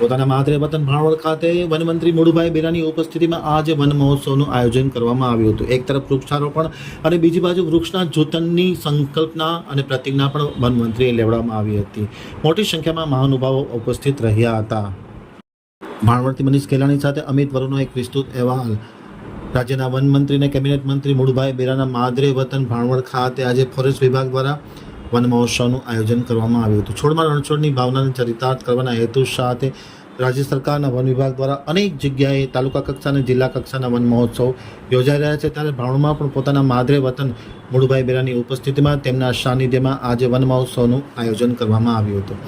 પોતાના માતૃ વતન ભાણવડ ખાતે વનમંત્રી મુળુભાઈ બેરાની ઉપસ્થિતિમાં આજે વન મહોત્સવનું આયોજન કરવામાં આવ્યું હતું. એક તરફ વૃક્ષારોપણ અને બીજી બાજુ વૃક્ષના જૂતનની સંકલ્પના અને પ્રતિજ્ઞા પણ વનમંત્રીએ લેવડાવવામાં આવી હતી. મોટી સંખ્યામાં મહાનુભાવો ઉપસ્થિત રહ્યા હતા. ભાણવડથી મનીષ ખેલાણી સાથે અમિત વરુનો એક વિસ્તૃત અહેવાલ. રાજ્યના વનમંત્રી અને કેબિનેટ મંત્રી મુળુભાઈ બેરાના માદરે વતન ભાણવડ ખાતે આજે ફોરેસ્ટ વિભાગ દ્વારા વન મહોત્સવનું આયોજન કરવામાં આવ્યું હતું. છોડમાં રણછોડની ભાવનાને ચરિતાર્થ કરવાના હેતુ સાથે રાજ્ય સરકારના વન વિભાગ દ્વારા અનેક જગ્યાએ તાલુકા કક્ષા અને જિલ્લા કક્ષાના વન મહોત્સવ યોજાઈ રહ્યા છે. ત્યારે ભાવણમાં પણ પોતાના માદરે વતન મુળુભાઈ બેરાની ઉપસ્થિતિમાં તેમના સાનિધ્યમાં આજે વન મહોત્સવનું આયોજન કરવામાં આવ્યું હતું.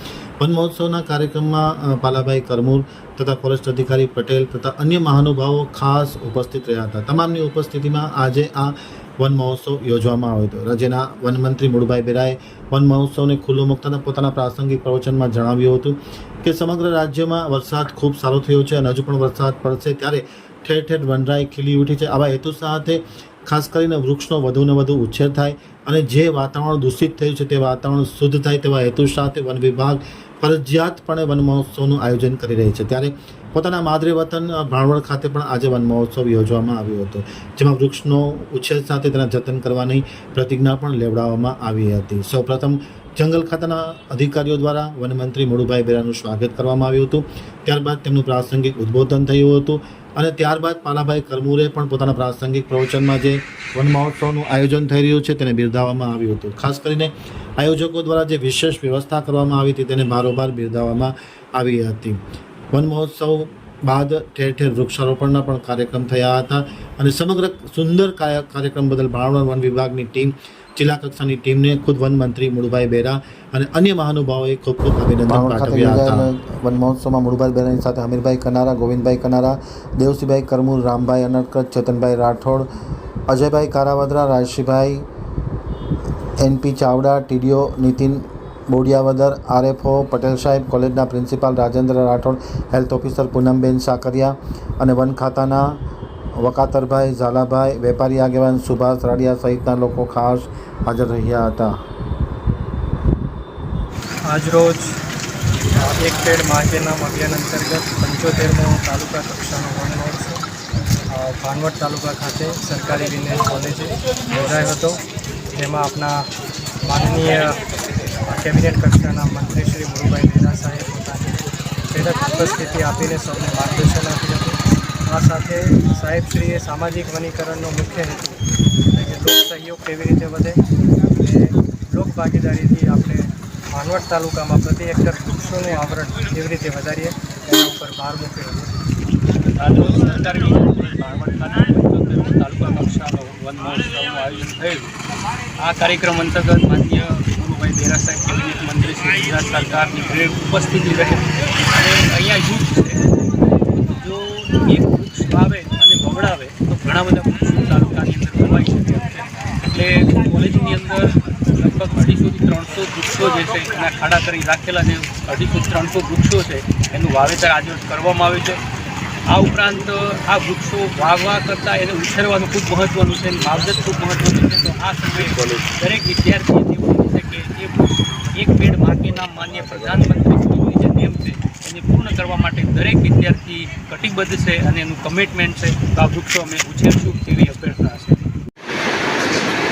વન મહોત્સવના કાર્યક્રમમાં પાલાભાઈ કરમૂર તથા ફોરેસ્ટ અધિકારી પટેલ તથા અન્ય મહાનુભાવો ખાસ ઉપસ્થિત રહ્યા હતા. તમામની ઉપસ્થિતિમાં આજે આ વન મહોત્સવ યોજવામાં આવ્યો હતો. રાજ્યના વનમંત્રી મુળુભાઈ બેરાએ વન મહોત્સવને ખુલ્લો મૂકતા પોતાના પ્રાસંગિક પ્રવચનમાં જણાવ્યું હતું કે સમગ્ર રાજ્યમાં વરસાદ ખૂબ સારો થયો છે અને હજુ પણ વરસાદ પડશે ત્યારે ઠેર ઠેર વનરાઈ ખીલી ઉઠી છે. આવા હેતુ સાથે ખાસ કરીને વૃક્ષનો વધુને વધુ ઉછેર થાય અને જે વાતાવરણ દૂષિત થયું છે તે વાતાવરણ શુદ્ધ થાય તેવા હેતુ સાથે વન વિભાગ ફરજિયાતપણે વન મહોત્સવનું આયોજન કરી રહી છે. ત્યારે પોતાના માદરે વતન ભાણવડ ખાતે પણ આજે વન મહોત્સવ યોજવામાં આવ્યો હતો, જેમાં વૃક્ષનો ઉછેર સાથે તેના જતન કરવાની પ્રતિજ્ઞા પણ લેવડાવવામાં આવી હતી. સૌપ્રથમ જંગલ ખાતાના અધિકારીઓ દ્વારા વનમંત્રી મુળુભાઈ બેરાનું સ્વાગત કરવામાં આવ્યું હતું. ત્યારબાદ તેમનું પ્રાસંગિક ઉદ્બોધન થયું હતું અને ત્યારબાદ પાલાભાઈ કરમુરે પણ પોતાના પ્રાસંગિક પ્રવચનમાં જે વન મહોત્સવનું આયોજન થઈ રહ્યું છે તેને બિરદાવવામાં આવ્યું હતું. ખાસ કરીને આયોજકો દ્વારા જે વિશેષ વ્યવસ્થા કરવામાં આવી હતી તેને બારોબાર બિરદાવવામાં આવી હતી. વન મહોત્સવ બાદ ઠેર ઠેર વૃક્ષારોપણના પણ કાર્યક્રમ થયા હતા અને સમગ્ર સુંદર કાર્યક્રમ બદલ ભાવનગર વન વિભાગની ટીમ જિલ્લા કક્ષાની ટીમને ખુદ વન મંત્રી મુળુભાઈ બેરા અને અન્ય મહાનુભાવોએ ખૂબ ખૂબ અભિનંદન પાઠવ્યા હતા. વન મહોત્સવમાં મુળભાઈ બેરાની સાથે Hamirbhai Kanara Govindbhai Kanara Devsinhbhai Karmur Rambhai Anadkar Chetanbhai Rathod Ajaybhai Karavadra Rajshibhai NP Chavda TDO Nitin Bodiyavadar RFO Patel સાહેબ, કોલેજના principal Rajendra Rathod, health officer Poonamben Sakariya અને વન ખાતાના વકાતરભાઈ ઝાલાભાઈ, વેપારી આગેવાન સુભાષ રાડિયા સહિતના લોકો ખાસ હાજર રહ્યા હતા. આજરોજ એક પેડમાં કે નામ અભિયાન અંતર્ગત પંચોતેરમો તાલુકા કક્ષાનો વન મહોત્સવ ભાનવડ તાલુકા ખાતે સરકારી વિનય કોલેજે યોજાયો હતો. જેમાં આપના માનનીય કેબિનેટ કક્ષાના મંત્રી શ્રી મુરુભાઈ બેરા સાહેબ પોતાની ઉપસ્થિતિ આપીને સૌને માર્ગદર્શન આપ્યું હતું. આ સાથે સાહેબશ્રીએ સામાજિક વનીકરણનો મુખ્ય હેતુ એટલે કે લોક સહયોગ કેવી રીતે વધે અને લોક ભાગીદારીથી આપણે માનવડ તાલુકામાં પ્રતિ હેક્ટર વૃક્ષોનું આવરણ કેવી રીતે વધારીએ તેના ઉપર ભાર મૂક્યો હતો. આજરોજ પંચોતેરમો તાલુકા કક્ષાનો વન મહોત્સવનું આયોજન થયું. આ કાર્યક્રમ અંતર્ગત માન્ય ગુરુભાઈ દેરા સાહેબ કેબિનેટ મંત્રી શ્રી ગુજરાત સરકારની ગ્રેડ ઉપસ્થિતિ રહે. અને અહીંયા યુથ છે. જો એક વૃક્ષ વાવે અને વગડાવે તો ઘણા બધા વૃક્ષો તાલુકાની અંદર વવાઈ શકે એટલે કોલેજની અંદર લગભગ અઢીસોથી ત્રણસો વૃક્ષો જે છે, એના ખાડા કરી રાખેલા જે અઢીસો ત્રણસો વૃક્ષો છે, એનું વાવેતર આજે કરવામાં આવ્યું છે. આ ઉપરાંત આ વૃક્ષો વાવવા કરતાં એને ઉછેરવાનું ખૂબ મહત્ત્વનું છે, માવજત ખૂબ મહત્ત્વનું છે. તો આ સમયે દરેક વિદ્યાર્થીએ એવું છે કે એ વૃક્ષ એક પેડ માકે નામ સ્કૂલની જે નિયમ છે, એને પૂર્ણ કરવા માટે દરેક વિદ્યાર્થી કટિબદ્ધ છે અને એનું કમિટમેન્ટ છે તો આ વૃક્ષો અમે ઉછેરશું તેવી અભ્યર્થના છે.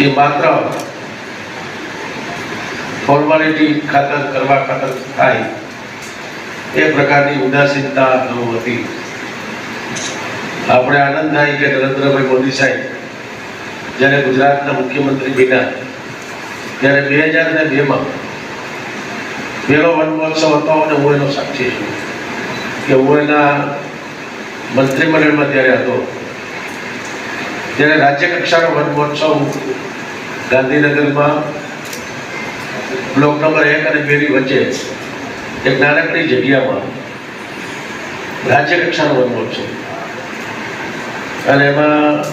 એ માત્ર ફોર્માલિટી ખાતર કરવા ખાતર થાય એ પ્રકારની ઉદાસીનતા હતી. આપણે આનંદ થાય કે નરેન્દ્રભાઈ મોદી સાહેબ જ્યારે ગુજરાતના મુખ્યમંત્રી બન્યા, ત્યારે બે હજાર ને બેમાં પહેલો વન મહોત્સવ હતો અને હું એનો સાક્ષી છું કે હું એના મંત્રીમંડળમાં ત્યારે હતો, ત્યારે રાજ્ય કક્ષાનો વન મહોત્સવ ગાંધીનગરમાં બ્લોક નંબર એક અને બેની વચ્ચે એક નાનકડી જગ્યામાં રાજ્ય કક્ષાનો વન મહોત્સવ અને એમાં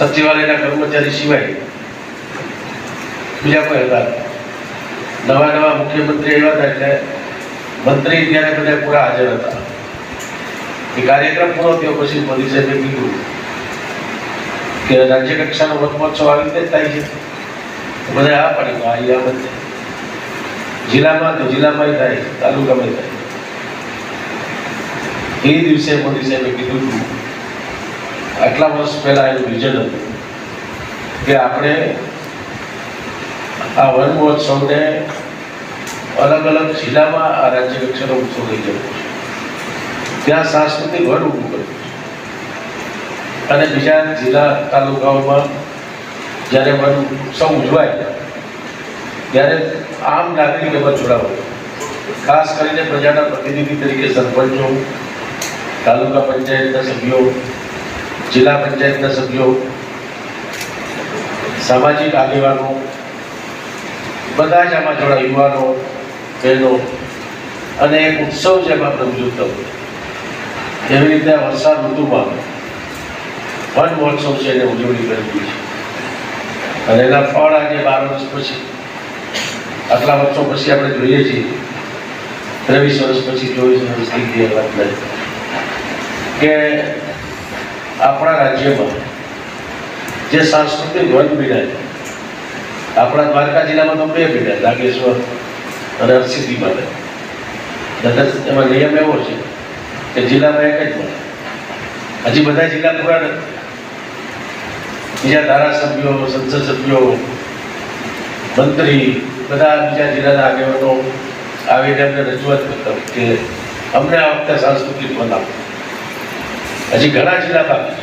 સચિવાલયના કર્મચારી સિવાય બીજા કોઈ હતા. નવા નવા મુખ્યમંત્રી એવા હતા એટલે મંત્રી ત્યારે બધા પૂરા હાજર હતા. એ કાર્યક્રમ પૂરો થયો પછી મોદી સાહેબે કીધું કે રાજ્ય કક્ષાનો મહોત્સવ આવી રીતે થાય છે. બધા આ પડી આ અહીંયા બધે જિલ્લામાં તો જિલ્લામાં થાય, તાલુકામાં થાય. એ દિવસે મોદી સાહેબે કીધું હતું, આટલા વર્ષ પહેલા એનું વિઝન હતું કે આપણે આ વન મહોત્સવને અલગ અલગ જિલ્લામાં આ રાજ્ય કક્ષાનો ઉત્સવ લઈ જવો છે ત્યાં સાંસ્કૃતિક વન ઊભું કર્યું અને બીજા જિલ્લા તાલુકાઓમાં જ્યારે વન ઉત્સવ ઉજવાય, ત્યારે આમ નાગરિક એમાં જોડાવો ખાસ કરીને પ્રજાના પ્રતિનિધિ તરીકે સરપંચો, તાલુકા પંચાયતના સભ્યો, જિલ્લા પંચાયતના સભ્યો, સામાજિક આગેવાનો બધા જ આમાં જોડા યુવાનો બહેનો અને એક ઉત્સવ છે એમાં હોય એવી રીતે વરસાદ ઋતુમાં વન મહોત્સવ છે એને ઉજવણી કરવી છે. અને એના ફળ આજે બાર વર્ષ પછી, આટલા વર્ષો પછી આપણે જોઈએ છીએ. ત્રેવીસ વર્ષ પછી ચોવીસ વર્ષ થઈ ગઈ નહીં કે આપણા રાજ્યમાં જે સાંસ્કૃતિક વન પીડા આપણા દ્વારકા જિલ્લામાં તો બે પીડા નાગેશ્વર અને હરસિદ્ધિ માટે એમાં નિયમ એવો છે કે જિલ્લામાં એક જ મળે હજી બધા જિલ્લા પૂરા બીજા ધારાસભ્યો, સંસદ સભ્યો, મંત્રી, બધા બીજા જિલ્લાના આગેવાનો આવીને અમને રજૂઆત કરતા કે અમને આ વખતે સાંસ્કૃતિક વન હજી ઘણા જિલ્લા બાકી.